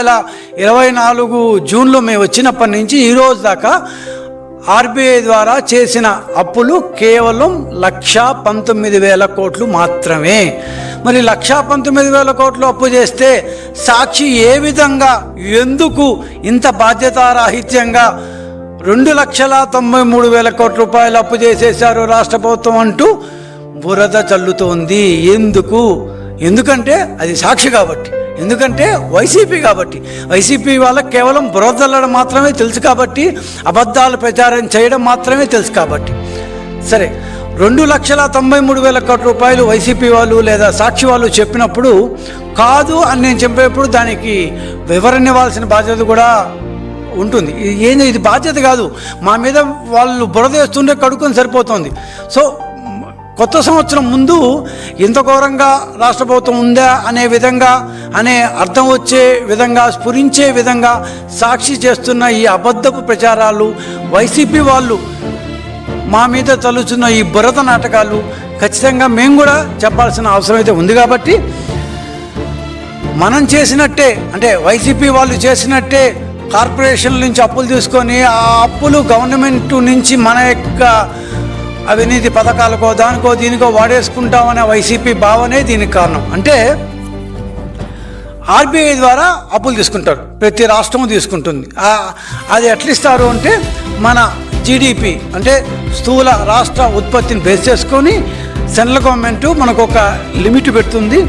వేల ఇరవై నాలుగు జూన్లో మేము వచ్చినప్పటి నుంచి ఈరోజు దాకా ఆర్బీఐ ద్వారా చేసిన అప్పులు కేవలం లక్ష పంతొమ్మిది వేల కోట్లు మాత్రమే. మరి లక్ష పంతొమ్మిది వేల కోట్లు అప్పు చేస్తే సాక్షి ఏ విధంగా ఎందుకు ఇంత బాధ్యతారాహిత్యంగా రెండు లక్షల తొంభై మూడు వేల కోట్ల రూపాయలు అప్పు చేసేశారు రాష్ట్ర ప్రభుత్వం అంటూ బురద చల్లుతోంది. ఎందుకు? ఎందుకంటే అది సాక్షి కాబట్టి. ఎందుకంటే వైసీపీ కాబట్టి. వైసీపీ వాళ్ళకి కేవలం బురదల్లడం మాత్రమే తెలుసు కాబట్టి అబద్ధాలు ప్రచారం చేయడం మాత్రమే తెలుసు కాబట్టి. సరే రెండు లక్షల తొంభై మూడు వేల కోట్ల రూపాయలు వైసీపీ వాళ్ళు లేదా సాక్షి వాళ్ళు చెప్పినప్పుడు కాదు అని నేను చెప్పేప్పుడు దానికి వివరణ ఇవ్వాల్సిన బాధ్యత కూడా ఉంటుంది. ఇది ఏంది? ఇది బాధ్యత కాదు. మా మీద వాళ్ళు బురద వేస్తుంటే కడుక్కొని సరిపోతుంది. సో కొత్త సంవత్సరం ముందు ఇంత ఘోరంగా రాష్ట్ర ప్రభుత్వం ఉందా అనే విధంగా అనే అర్థం వచ్చే విధంగా స్ఫురించే విధంగా సాక్షి చేస్తున్న ఈ అబద్ధపు ప్రచారాలు వైసీపీ వాళ్ళు మా మీద తలుచున్న ఈ బురద నాటకాలు ఖచ్చితంగా మేము కూడా చెప్పాల్సిన అవసరం అయితే ఉంది కాబట్టి మనం చేసినట్టే అంటే వైసీపీ వాళ్ళు చేసినట్టే కార్పొరేషన్ల నుంచి అప్పులు తీసుకొని ఆ అప్పులు గవర్నమెంట్ నుంచి మన యొక్క అవినీతి పథకాలకో దానికో దీనికో వాడేసుకుంటామనే వైసీపీ భావనే దీనికి కారణం. అంటే ఆర్బీఐ ద్వారా అప్పులు తీసుకుంటారు. ప్రతి రాష్ట్రం తీసుకుంటుంది. అది ఎట్లా ఇస్తారు అంటే మన జీడిపి అంటే స్థూల రాష్ట్ర ఉత్పత్తిని బేస్ చేసుకొని సెంట్రల్ గవర్నమెంట్ మనకు ఒక లిమిట్ పెడుతుంది.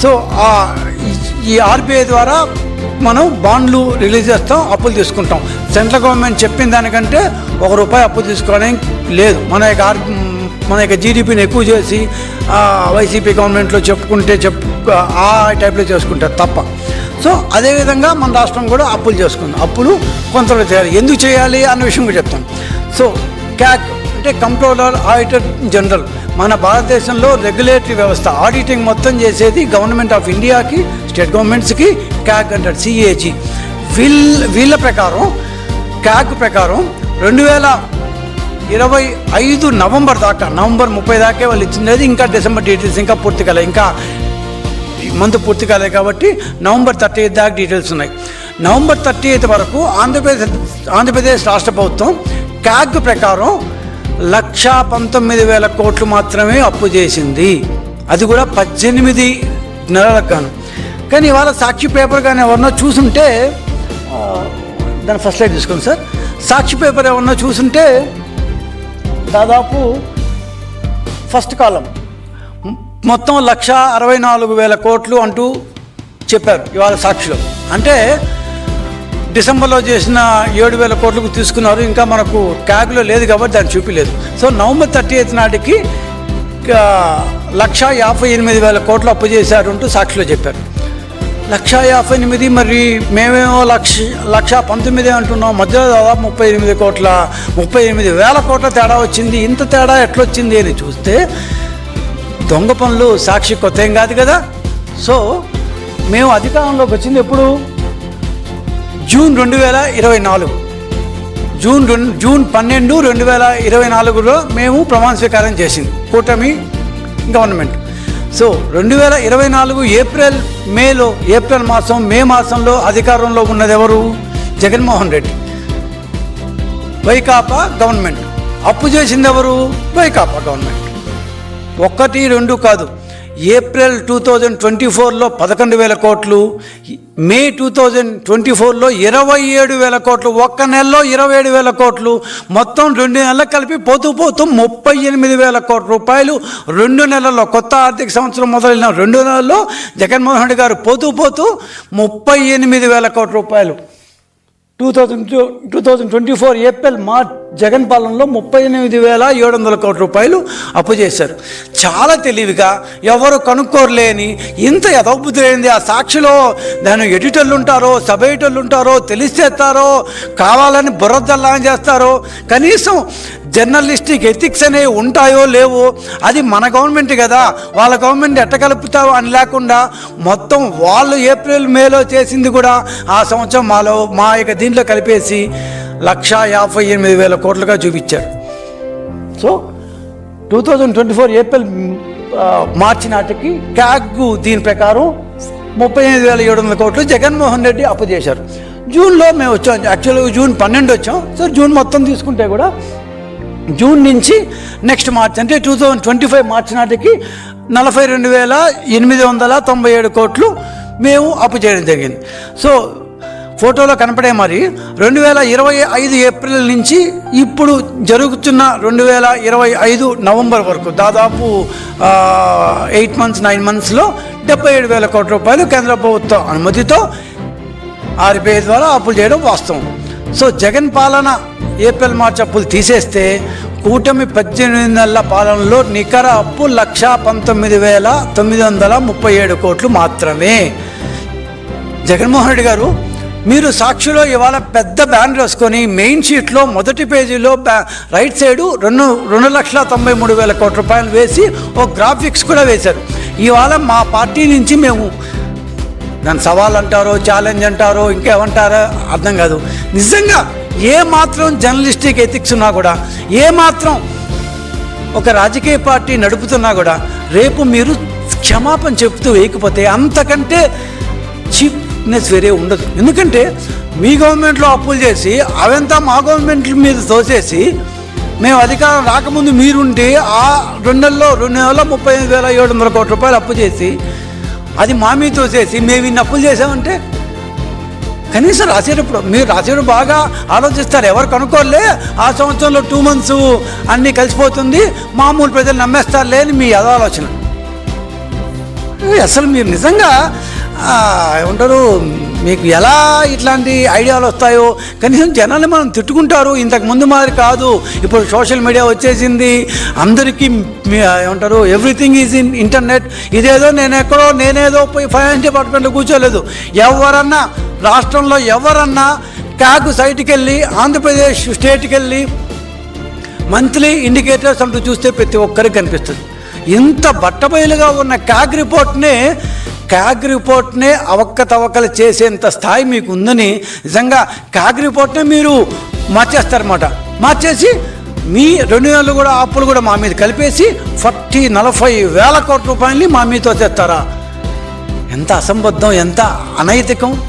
సో ఈ- ఈ ఆర్బీఐ ద్వారా మనం బాండ్లు రిలీజ్ చేస్తాం అప్పులు తీసుకుంటాం. సెంట్రల్ గవర్నమెంట్ చెప్పిన దానికంటే ఒక రూపాయి అప్పు తీసుకోవడానికి లేదు. మన యొక్క ఆర్ మన యొక్క జీడిపిని ఎక్కువ చేసి వైసీపీ గవర్నమెంట్లో చెప్పుకుంటే చెప్పు ఆ టైప్లో చేసుకుంటారు తప్ప. సో అదేవిధంగా మన రాష్ట్రం కూడా అప్పులు చేసుకుంది. అప్పులు కొంతలో చేయాలి. ఎందుకు చేయాలి అన్న విషయం కూడా చెప్తాను. సో క్యాక్ అంటే కంట్రోలర్ ఆడిటర్ జనరల్ మన భారతదేశంలో రెగ్యులేటరీ వ్యవస్థ ఆడిటింగ్ మొత్తం చేసేది గవర్నమెంట్ ఆఫ్ ఇండియాకి స్టేట్ గవర్నమెంట్స్కి క్యాక్ అంటారు సిఏజీ వీల్ వీళ్ళ ప్రకారం క్యాక్ ప్రకారం రెండు వేల ఇరవై ఐదు నవంబర్ దాకా నవంబర్ ముప్పై దాకే వాళ్ళు ఇచ్చినది ఇంకా డిసెంబర్ డీటెయిల్స్ ఇంకా పూర్తి కాలే ఇంకా మంత్ పూర్తి కాలే కాబట్టి నవంబర్ థర్టీ ఎయిత్ దాకా డీటెయిల్స్ ఉన్నాయి. నవంబర్ థర్టీ ఎయిత్ వరకు ఆంధ్రప్రదేశ్ ఆంధ్రప్రదేశ్ రాష్ట్ర ప్రభుత్వం క్యాగ్ ప్రకారం లక్షా పంతొమ్మిది వేల కోట్లు మాత్రమే అప్పు చేసింది. అది కూడా పద్దెనిమిది నెలలకు గాను కానీ ఇవాళ సాక్షి పేపర్ కానీ ఎవరన్నా చూసుంటే దాన్ని దాని ఫస్ట్ లైట్ తీసుకోండి సార్. సాక్షి పేపర్ ఏమన్నా చూసుంటే దాదాపు ఫస్ట్ కాలం మొత్తం లక్ష అరవై నాలుగు వేల కోట్లు అంటూ చెప్పారు ఇవాళ సాక్షిలో. అంటే డిసెంబర్లో చేసిన ఏడు వేల కోట్లకు తీసుకున్నారు. ఇంకా మనకు క్యాగ్లో లేదు కాబట్టి దాన్ని చూపించలేదు సో నవంబర్ థర్టీ ఎయిత్ నాటికి లక్షా లక్ష యాభై ఎనిమిది వేల కోట్లు అప్పు చేశారు అంటూ సాక్షిలో చెప్పారు. లక్ష యాభై ఎనిమిది మరి మేమేమో లక్ష లక్ష పంతొమ్మిది అంటున్నాం. మధ్యలో దాదాపు ముప్పై ఎనిమిది కోట్ల ముప్పై ఎనిమిది వేల కోట్ల తేడా వచ్చింది. ఇంత తేడా ఎట్లొచ్చింది అని చూస్తే దొంగ పనులు సాక్షి కొత్త ఏం కాదు కదా. సో మేము అధికారంలోకి వచ్చింది ఎప్పుడు? జూన్ రెండు వేల ఇరవై నాలుగు. జూన్ రెండు జూన్ పన్నెండు రెండు వేల ఇరవై నాలుగులో మేము ప్రమాణ స్వీకారం చేసింది. కూటమి గవర్నమెంట్. సో రెండు వేల ఇరవై నాలుగు ఏప్రిల్ మేలో ఏప్రిల్ మాసం మే మాసంలో అధికారంలో ఉన్నది ఎవరు? జగన్మోహన్ రెడ్డి. వైకాపా గవర్నమెంట్. అప్పు చేసింది ఎవరు? వైకాపా గవర్నమెంట్. ఒక్కటి రెండు కాదు. ఏప్రిల్ టూ థౌజండ్ ట్వంటీ ఫోర్లో పదకొండు వేల కోట్లు మే టూ థౌజండ్ ట్వంటీ ఫోర్లో ఇరవై ఏడు వేల కోట్లు ఒక్క నెలలో ఇరవై ఏడు వేల కోట్లు మొత్తం రెండు నెలలు కలిపి పోతూ పోతూ ముప్పై ఎనిమిది వేల కోట్ల రూపాయలు రెండు నెలల్లో కొత్త ఆర్థిక సంవత్సరం మొదలైన రెండు నెలల్లో జగన్మోహన్ రెడ్డి గారు పోతూ పోతూ ముప్పై ఎనిమిది వేల కోట్ల రూపాయలు. Two thousand two two thousand twenty four April March Jagan పాలనలో ముప్పై ఎనిమిది వేల ఏడు వందల కోట్ల రూపాయలు అప్పు చేశారు. చాలా తెలివిగా ఎవరు కనుక్కోరలేని ఇంత యథోబుద్ధి లేనిది ఆ సాక్షిలో దాని ఎడిటర్లు ఉంటారో సబ్ ఎడిటర్లు ఉంటారో తెలిసేస్తారో కావాలని బుర్రదల్లా చేస్తారో కనీసం జర్నలిస్టిక్ ఎథిక్స్ అనేవి ఉంటాయో లేవో అది మన గవర్నమెంట్ కదా. వాళ్ళ గవర్నమెంట్ ఎట్ట కలుపుతావు అని లేకుండా మొత్తం వాళ్ళు ఏప్రిల్ మేలో చేసింది కూడా ఆ సంవత్సరం మాలో మా యొక్క దీంట్లో కలిపేసి లక్ష యాభై ఎనిమిది వేల కోట్లుగా చూపించారు. So two thousand twenty four April March నాటికి ట్యాగ్ దీని ప్రకారం ముప్పై ఎనిమిది వేల ఏడు వందల కోట్లు జగన్మోహన్ రెడ్డి అప్పు చేశారు. జూన్లో మేము వచ్చాం. యాక్చువల్గా జూన్ పన్నెండు వచ్చాం. సో జూన్ మొత్తం తీసుకుంటే కూడా జూన్ నుంచి నెక్స్ట్ మార్చ్ అంటే two thousand twenty five March నాటికి నలభై రెండు వేల ఎనిమిది వందల తొంభై ఏడు కోట్లు మేము అప్పు చేయడం జరిగింది. సో ఫోటోలో కనపడే మరి రెండు వేల ఇరవై ఐదు ఏప్రిల్ నుంచి ఇప్పుడు జరుగుతున్న రెండు వేల ఇరవై ఐదు నవంబర్ వరకు దాదాపు ఎయిట్ మంత్స్ నైన్ మంత్స్లో డెబ్బై ఏడు వేల కోట్ల రూపాయలు కేంద్ర ప్రభుత్వ అనుమతితో ఆర్బీఐ ద్వారా అప్పులు చేయడం వాస్తవం. సో జగన్ పాలన ఏప్రిల్ మార్చి అప్పులు తీసేస్తే కూటమి పద్దెనిమిది నెలల పాలనలో నికర అప్పు లక్ష పంతొమ్మిది వేల తొమ్మిది వందల ముప్పై ఏడు కోట్లు మాత్రమే. జగన్మోహన్ రెడ్డి గారు మీరు సాక్షిలో ఇవాళ పెద్ద బ్యానర్ వేసుకొని మెయిన్ షీట్లో మొదటి పేజీలో బ్యా రైట్ సైడు రెండు రెండు లక్షల తొంభై మూడు వేల కోట్ల రూపాయలు వేసి ఓ గ్రాఫిక్స్ కూడా వేశారు. ఇవాళ మా పార్టీ నుంచి మేము దాని సవాల్ అంటారో ఛాలెంజ్ అంటారో ఇంకేమంటారో అర్థం కాదు. నిజంగా ఏ మాత్రం జర్నలిస్టిక్ ఎథిక్స్ ఉన్నా కూడా ఏ మాత్రం ఒక రాజకీయ పార్టీ నడుపుతున్నా కూడా రేపు మీరు క్షమాపణ చెప్తూ వేయకపోతే అంతకంటే చీప్నెస్ వేరే ఉండదు. ఎందుకంటే మీ గవర్నమెంట్లో అప్పులు చేసి అవంతా మా గవర్నమెంట్ మీద తోసేసి మేము అధికారం రాకముందు మీరుండి ఆ రెండు నెలల్లో రెండు నెలల్లో ముప్పై ఐదు వేల ఏడు వందల కోట్ల రూపాయలు అప్పు చేసి అది మా చేసి మేము ఇన్ని అప్పులు చేసామంటే కనీసం రాసేటప్పుడు మీరు రాసేటప్పుడు బాగా ఆలోచిస్తారు. ఎవరు కనుక్కోలే ఆ సంవత్సరంలో టూ మంత్స్ అన్నీ కలిసిపోతుంది. మామూలు ప్రజలు నమ్మేస్తారు లేని మీ ఆలోచన అసలు మీరు నిజంగా ఏమంటారు మీకు ఎలా ఇట్లాంటి ఐడియాలు వస్తాయో? కనీసం జనాన్ని మనం తిట్టుకుంటారు. ఇంతకు ముందు మాదిరి కాదు. ఇప్పుడు సోషల్ మీడియా వచ్చేసింది. అందరికీ ఏమంటారు ఎవ్రీథింగ్ ఈజ్ ఇన్ ఇంటర్నెట్. ఇదేదో నేను ఎక్కడో నేనేదో పోయి ఫైనాన్స్ డిపార్ట్మెంట్లో కూర్చోలేదు. ఎవరన్నా రాష్ట్రంలో ఎవరన్నా క్యాగ్ సైట్కి వెళ్ళి ఆంధ్రప్రదేశ్ స్టేట్కి వెళ్ళి మంత్లీ ఇండికేటర్స్ అంటూ చూస్తే ప్రతి ఒక్కరికి కనిపిస్తుంది. ఇంత బట్టబయలుగా ఉన్న క్యాగ్ రిపోర్ట్నే క్యాగ్ రిపోర్ట్నే అవక్కతవకలు చేసేంత స్థాయి మీకు ఉందని నిజంగా క్యాగ్ రిపోర్ట్నే మీరు మార్చేస్తారన్నమాట. మార్చేసి మీ రెండు నెలలు కూడా అప్పులు కూడా మా మీద కలిపేసి ఫార్టీ నలభై వేల కోట్ల రూపాయలని మా మీతో తెస్తారా? ఎంత అసంబద్ధం ఎంత అనైతికం?